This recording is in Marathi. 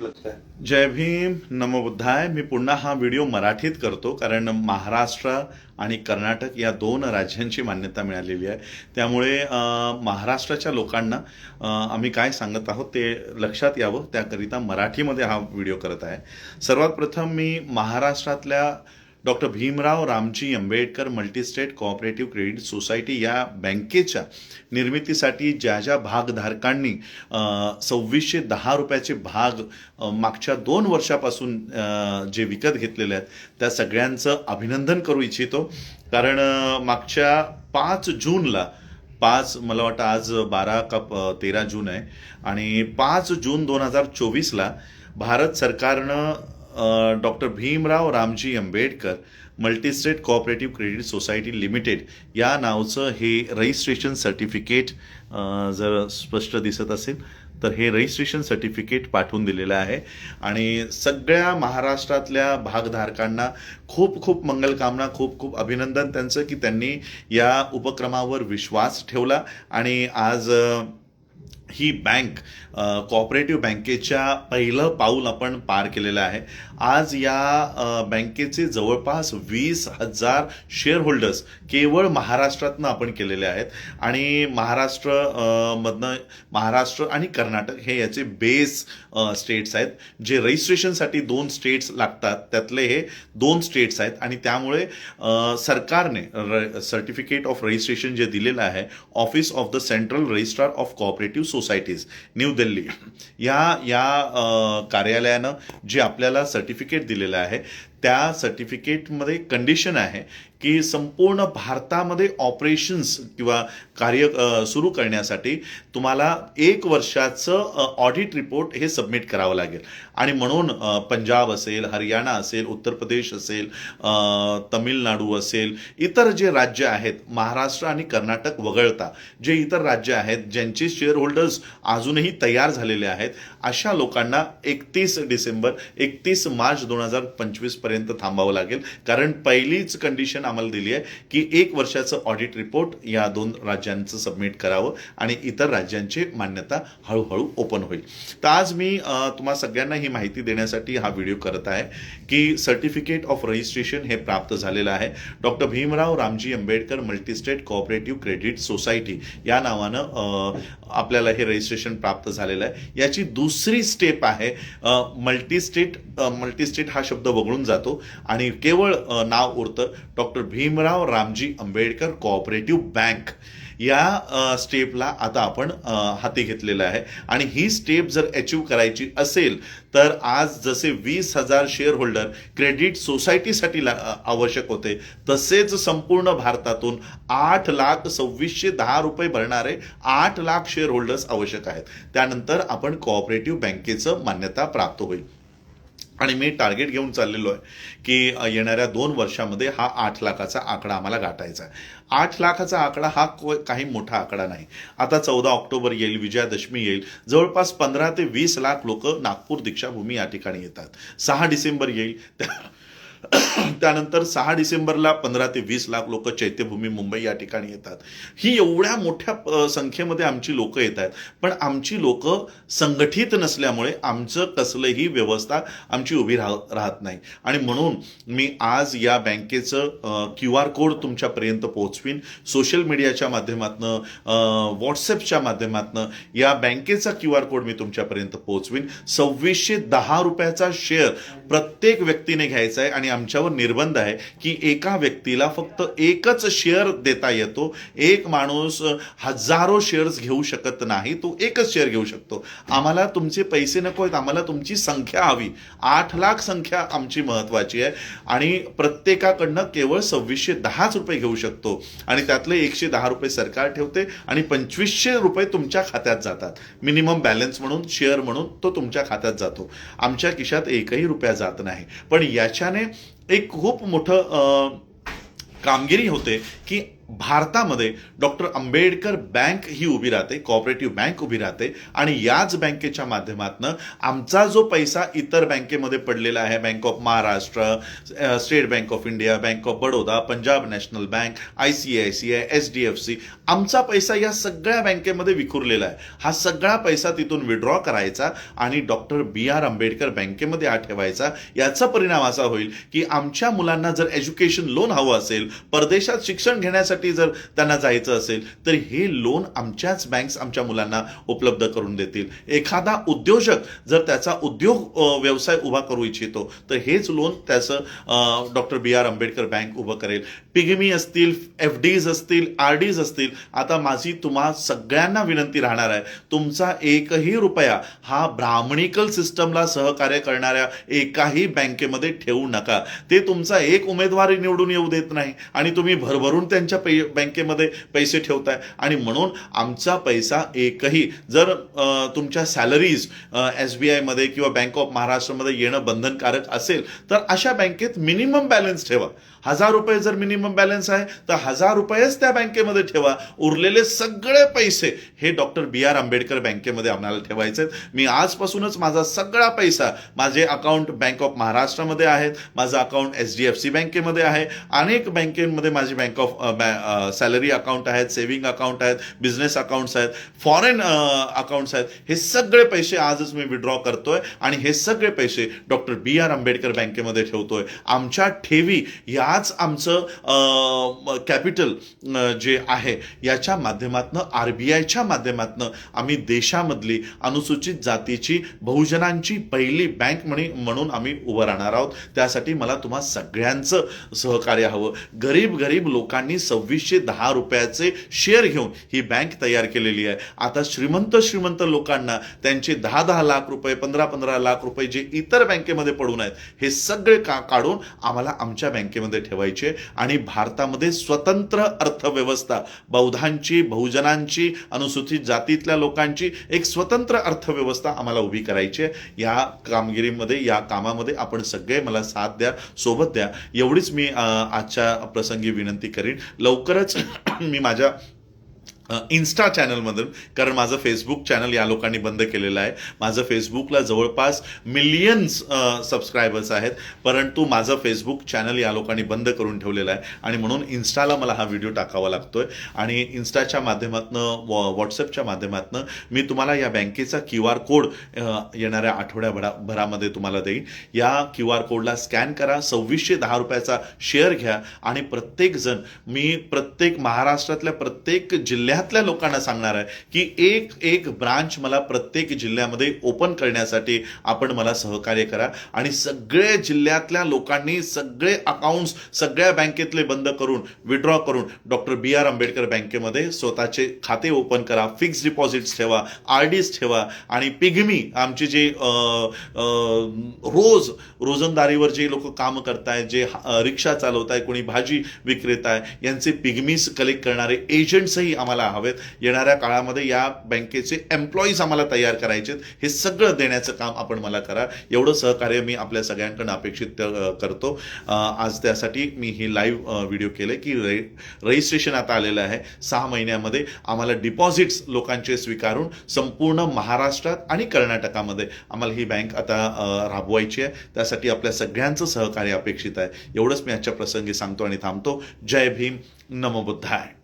जय भीम नमो बुद्धाय. मी पुन्हा हा व्हिडिओ मराठीत करतो कारण महाराष्ट्र आणि कर्नाटक या दोन राज्यांची मान्यता मिळालेली आहे. त्यामुळे महाराष्ट्राच्या लोकांना आम्ही काय सांगत आहोत ते लक्षात यावं. त्याकरिता मराठीमध्ये हा व्हिडिओ करत आहे. सर्वात प्रथम मी महाराष्ट्रातल्या doctor Bhimrao Ramji Ambedkar multistate cooperative credit society या बँकेच्या निर्मितीसाठी ज्या ज्या भागधारकांनी सव्वीसशे दहा रुपयाचे भाग मागच्या दोन वर्षापासून जे विकत घेतलेले आहेत त्या सगळ्यांचं अभिनंदन करू इच्छितो. कारण मागच्या पाच जूनला पाच मला वाटतं आज बारा का तेरा जून आहे आणि पाच जून दोन हजार चोवीसला भारत सरकारनं doctor Bhimrao Ramji Ambedkar multistate cooperative credit society limited या नावचं हे रजिस्ट्रेशन सर्टिफिकेट जर स्पष्ट दिसत असेल तर हे रजिस्ट्रेशन सर्टिफिकेट पाठवून दिलेलं आहे. आणि सगळ्या महाराष्ट्रातल्या भागधारकांना खूप खूप मंगलकामना खूप खूप अभिनंदन त्यांचं की त्यांनी या उपक्रमावर विश्वास ठेवला. आणि आज ही बँक कॉपरेटिव्ह बँकेच्या पहिलं पाऊल आपण पार केलेलं आहे. आज या बँकेचे जवळपास वीस हजार शेअर होल्डर्स केवळ महाराष्ट्रातनं आपण केलेले आहेत. आणि महाराष्ट्र मधनं महाराष्ट्र आणि कर्नाटक हे याचे बेस स्टेट्स आहेत. जे रजिस्ट्रेशनसाठी दोन स्टेट्स लागतात त्यातले हे दोन स्टेट्स आहेत. आणि त्यामुळे सरकारने सर्टिफिकेट ऑफ रजिस्ट्रेशन जे दिलेलं आहे office of the central registrar of cooperative societies new Delhi या या कार्यालयानं जे आपल्याला सर्टिफिकेट दिलेलं आहे त्या सर्टिफिकेटमध्ये कंडिशन आहे की संपूर्ण भारतामध्ये ऑपरेशन्स किंवा कार्य सुरू करण्यासाठी तुम्हाला एक वर्षाचं ऑडिट रिपोर्ट हे सबमिट करावं लागेल. आणि म्हणून पंजाब असेल हरियाणा असेल उत्तर प्रदेश असेल तमिळनाडू असेल इतर जे राज्य आहेत महाराष्ट्र आणि कर्नाटक वगळता जे इतर राज्य आहेत ज्यांचे शेअर होल्डर्स अजूनही तयार झालेले आहेत अशा लोकांना एकतीस डिसेंबर एकतीस मार्च दोन हजार पंचवीस पर्यंत थांबावं लागेल. कारण पहिलीच कंडिशन आम्हाला दिली आहे की एक वर्षाचं ऑडिट रिपोर्ट या दोन राज्यांचं सबमिट करावं आणि इतर राज्यांची मान्यता हळूहळू ओपन होईल. तर आज मी तुम्हा सगळ्यांना ही माहिती देण्यासाठी हा व्हिडिओ करत आहे की सर्टिफिकेट ऑफ रजिस्ट्रेशन हे प्राप्त झालेलं आहे. Doctor Bhimrao Ramji Ambedkar multistate cooperative credit society या नावानं आपल्याला हे रजिस्ट्रेशन प्राप्त झालेलं आहे. याची दुसरी स्टेप आहे मल्टीस्टेट मल्टीस्टेट हा शब्द वगळून जातो. आणि केवळ नाव उरतं doctor Bhimrao Ramji Ambedkar cooperative bank या स्टेपला आता आपण हाती घेतलेलं आहे. आणि ही स्टेप जर अचीव करायची असेल तर आज जसे वीस हजार शेअर होल्डर क्रेडिट सोसायटीसाठी ला- आवश्यक होते तसेच संपूर्ण भारतातून आठ लाख सव्वीसशे दहा रुपये भरणारे आठ लाख शेअर होल्डर्स आवश्यक आहेत. त्यानंतर आपण कोऑपरेटिव्ह बँकेचं मान्यता प्राप्त होईल. आणि मी टार्गेट घेऊन चाललेलो आहे की येणाऱ्या दोन वर्षामध्ये हा आठ लाखाचा आकडा आम्हाला गाठायचा आहे. आठ लाखाचा आकडा हा को काही मोठा आकडा नाही. आता चौदा ऑक्टोबर येईल विजयादशमी येईल जवळपास पंधरा ते वीस लाख लोक नागपूर दीक्षाभूमी या ठिकाणी येतात. सहा डिसेंबर येईल त्या त्यानंतर सहा डिसेंबरला पंधरा ते वीस लाख लोक चैत्यभूमी मुंबई या ठिकाणी येतात. ही एवढ्या मोठ्या संख्येमध्ये आमची लोक येत आहेत. पण आमची लोक संघटित नसल्यामुळे आमचं कसलंही व्यवस्था आमची उभी राह राहत नाही. आणि म्हणून मी आज या बँकेचं क्यू आर कोड तुमच्यापर्यंत पोहोचवीन. सोशल मीडियाच्या माध्यमातनं व्हॉट्सअपच्या माध्यमातनं या बँकेचा क्यू आर कोड मी तुमच्यापर्यंत पोहोचवीन. सव्वीसशे दहा रुपयाचा शेअर प्रत्येक व्यक्तीने घ्यायचा आहे आणि आमच्यावर निर्बंध आहे की एका व्यक्तीला फक्त एकच शेअर देता येतो. एक माणूस हजारो शेअर्स घेऊ शकत नाही तो एकच शेअर घेऊ शकतो. आम्हाला तुमचे पैसे नको आहेत आम्हाला तुमची संख्या हवी. आठ लाख संख्या आमची महत्वाची आहे. आणि प्रत्येकाकडनं केवळ सव्वीसशे दहाच रुपये घेऊ शकतो. आणि त्यातले एकशे दहा रुपये सरकार ठेवते आणि पंचवीसशे रुपये तुमच्या खात्यात जातात. मिनिमम बॅलन्स म्हणून शेअर म्हणून तो तुमच्या खात्यात जातो. आमच्या खिशात एकही रुपया जात नाही. पण याच्याने एक खूप मोठं कामगिरी होते की भारतामध्ये डॉक्टर आंबेडकर बँक ही उभी राहते कॉपरेटिव्ह बँक उभी राहते आणि याच बँकेच्या माध्यमातनं आमचा जो पैसा इतर बँकेमध्ये पडलेला आहे bank of Maharashtra state bank of India bank of Baroda Punjab national bank I C I C I H D F C आमचा पैसा या सगळ्या बँकेमध्ये विखुरलेला आहे. हा सगळा पैसा तिथून विड्रॉ करायचा आणि डॉक्टर बी आर आंबेडकर बँकेमध्ये हा ठेवायचा. याचा परिणाम असा होईल की आमच्या मुलांना जर एज्युकेशन लोन हवं असेल परदेशात शिक्षण घेण्यासाठी जर त्यांना जायचं असेल तर हे लोन आमच्याच बँक्स आमच्या मुलांना उपलब्ध करून देतील. एखादा उद्योजक जर त्याचा उद्योग व्यवसाय उभा करू इच्छितो तर हेच लोन त्याचं doctor B R Ambedkar bank उभं करेल. पिगमी असतील एफ डीज असतील आर डीज असतील आता माझी तुम्हा सगळ्यांना विनंती राहणार आहे तुमचा एकही रुपया हा ब्राह्मणिकल सिस्टमला सहकार्य करणाऱ्या एकाही बँकेमध्ये ठेवू नका. ते तुमचा एक उमेदवारी निवडून येऊ देत नाही आणि तुम्ही भरभरून त्यांच्या पै बँकेमध्ये पैसे ठेवताय. आणि म्हणून आमचा पैसा एकही जर तुमच्या सॅलरीज एस बी आयमध्ये किंवा बँक ऑफ महाराष्ट्रामध्ये येणं बंधनकारक असेल तर अशा बँकेत मिनिमम बॅलन्स ठेवा. हजार रुपये जर मिनिमम बॅलन्स आहे तर हजार रुपयेच त्या बँकेमध्ये ठेवा. उरलेले सगळे पैसे हे डॉक्टर बी आर आंबेडकर बँकेमध्ये आम्हाला ठेवायचे आहेत मी आजपासूनच माझा सगळा पैसा माझे अकाउंट बँक ऑफ महाराष्ट्रामध्ये आहेत माझं account H D F C बँकेमध्ये आहे. अनेक बँकेमध्ये माझी बँक ऑफ सॅलरी अकाउंट आहेत सेव्हिंग अकाउंट आहेत बिझनेस अकाउंट्स आहेत फॉरेन अकाउंट्स आहेत हे सगळे पैसे आजच मी विड्रॉ करतोय आणि हे सगळे पैसे डॉक्टर बी आर आंबेडकर बँकेमध्ये ठेवतोय. आमच्या ठेवी याच आमचं कॅपिटल जे आहे याच्या माध्यमातनं आर बी आयच्या माध्यमातनं आम्ही देशामधली अनुसूचित जातीची बहुजनांची पहिली बँक म्हणी म्हणून आम्ही उभं राहणार आहोत. त्यासाठी मला तुम्हा सगळ्यांचं सहकार्य हवं. गरीब गरीब लोकांनी सव्वीसशे दहा रुपयाचे शेअर घेऊन ही बँक तयार केलेली आहे. आता श्रीमंत श्रीमंत लोकांना त्यांचे दहा दहा लाख रुपये पंधरा पंधरा लाख रुपये जे इतर बँकेमध्ये पडून आहेत हे सगळे का काढून आम्हाला आमच्या बँकेमध्ये ठेवायचे आणि भारतामध्ये स्वतंत्र अर्थव्यवस्था बौद्धांची बहुजनांची अनुसूचित जातीतल्या लोकांची एक स्वतंत्र अर्थव्यवस्था आम्हाला उभी करायची आहे. या कामगिरीमध्ये या कामामध्ये आपण सगळे मला साथ द्या सोबत द्या. एवढीच मी आजच्या प्रसंगी विनंती करीन. लवकरच मी माझ्या इन्स्टा चॅनलमधून कारण माझं फेसबुक चॅनल या लोकांनी बंद केलेलं आहे. माझं फेसबुकला जवळपास मिलियन्स सबस्क्रायबर्स आहेत. परंतु माझं फेसबुक चॅनल या लोकांनी बंद करून ठेवलेलं आहे. आणि म्हणून इन्स्टाला मला हा व्हिडिओ टाकावा लागतोय. आणि इन्स्टाच्या माध्यमातनं व्हॉट्सअपच्या माध्यमातनं मी तुम्हाला या बँकेचा क्यू आर कोड येणाऱ्या आठवड्याभरा भरामध्ये तुम्हाला देईन. या क्यू आर कोडला स्कॅन करा. सव्वीसशे दहा रुपयाचा शेअर घ्या. आणि प्रत्येकजण मी प्रत्येक महाराष्ट्रातल्या प्रत्येक जिल्ह्यात जिल्ह्यातल्या लोकांना सांगणार आहे की एक एक ब्रांच मला प्रत्येक जिल्ह्यामध्ये ओपन करण्यासाठी आपण मला सहकार्य करा. आणि सगळे जिल्ह्यातल्या लोकांनी सगळे अकाउंट्स सगळ्या बँकेतले बंद करून विड्रॉ करून डॉक्टर बी आर आंबेडकर बँकेमध्ये स्वतःचे खाते ओपन करा फिक्स डिपॉझिट्स ठेवा आर डीज ठेवा आणि पिगमी आमचे जे रोज रोजंदारीवर जे लोक काम करतायत जे रिक्षा चालवत आहे कोणी भाजी विक्रेता आहे यांचे पिगमीज कलेक्ट करणारे एजंट्सही आम्हाला हवेत. येणाऱ्या काळामध्ये या बँकेचे एम्प्लॉईज आम्हाला तयार करायचे हे सगळं देण्याचं काम आपण मला करा. एवढं सहकार्य मी आपल्या सगळ्यांकडून अपेक्षित करतो. आज त्यासाठी मी ही लाईव्ह व्हिडिओ केले की रे रजिस्ट्रेशन आता आलेलं आहे. सहा महिन्यामध्ये आम्हाला डिपॉझिट्स लोकांचे स्वीकारून संपूर्ण महाराष्ट्रात आणि कर्नाटकामध्ये आम्हाला ही बँक आता राबवायची आहे. त्यासाठी आपल्या सगळ्यांचं सहकार्य अपेक्षित आहे. एवढंच मी आजच्या प्रसंगी सांगतो आणि थांबतो. जय भीम. नमो बुद्धाय.